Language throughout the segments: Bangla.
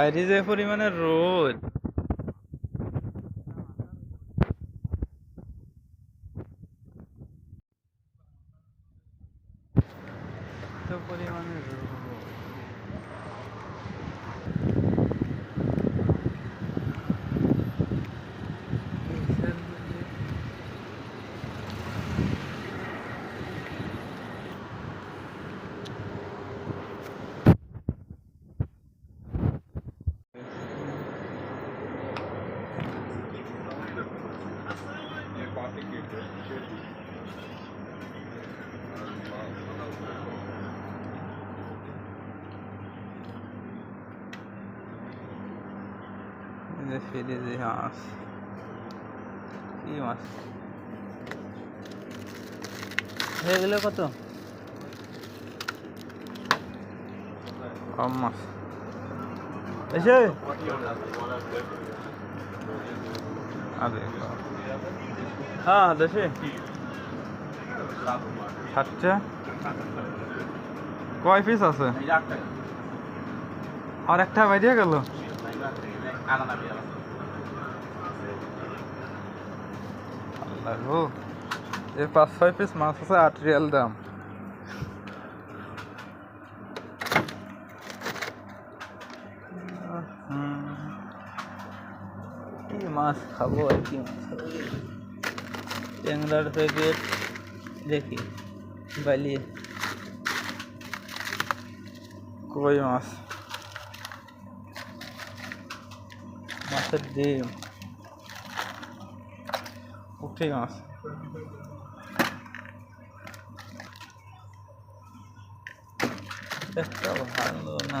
বাইরে যে পরিমাণে রোদ। পরিমাণে রোদ। ফ্রিজে মাছ কি মাছ এগুলো কত কম মাছ এসে হ্যাঁ দেশে। সাতটা? কয় পিস আছে? আর একটা বাইরে গেল? আল্লাহ এর পাঁচ ছয় পিস মাছ আছে আট রিয়াল দাম। মাছ খাব আর কি মাছ খাব। ট্যাংরার প্যাকেট দেখি বালি কই মাছ? মাছের ডিম। পুঁটি মাছ। একটা ভালো না।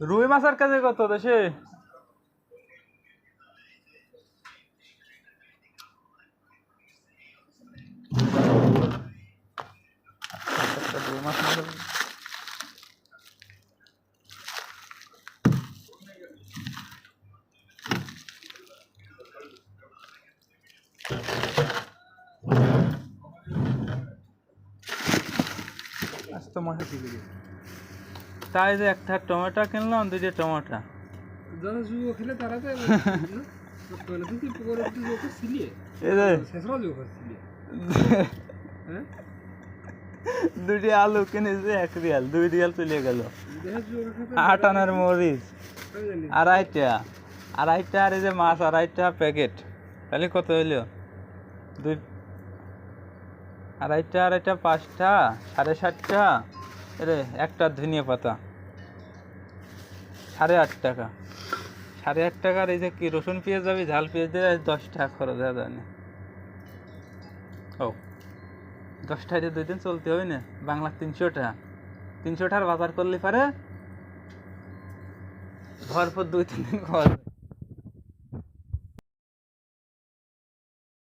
রুই মাছের কাছে কত দেশে? রুই মাছ নিলে আস্ত মাসে দিবি তাই যে একটা টমেটো কিনলাম দুইটা টমেটো। হ্যাঁ? দুটি আলু কিনেছে এক রিয়াল দুই রিয়াল চলে গেল। আট আনার মরিচ আড়াইটা। আড়াইটা আর এই যে মাছ আড়াইটা প্যাকেট। তাহলে কত হইল? দুই আড়াইটা আড়াইটা পাঁচটা সাড়ে সাতটা। রে একটা ধনিয়া পাতা। সাড়ে আট টাকা। সাড়ে আট টাকার এই যে কি, রসুন পেঁয়াজ যাবে, ঝাল পেঁয়াজ দিয়ে দশ টাকা খরচ, হয়ে, জানে। ও, দশ টাকা দুই দিন চলতে হবে না? বাংলা তিনশো টাকা। তিনশো টাকার বাজার করলে পারে, ভরপুর দুই, তিন দিন খাওয়া।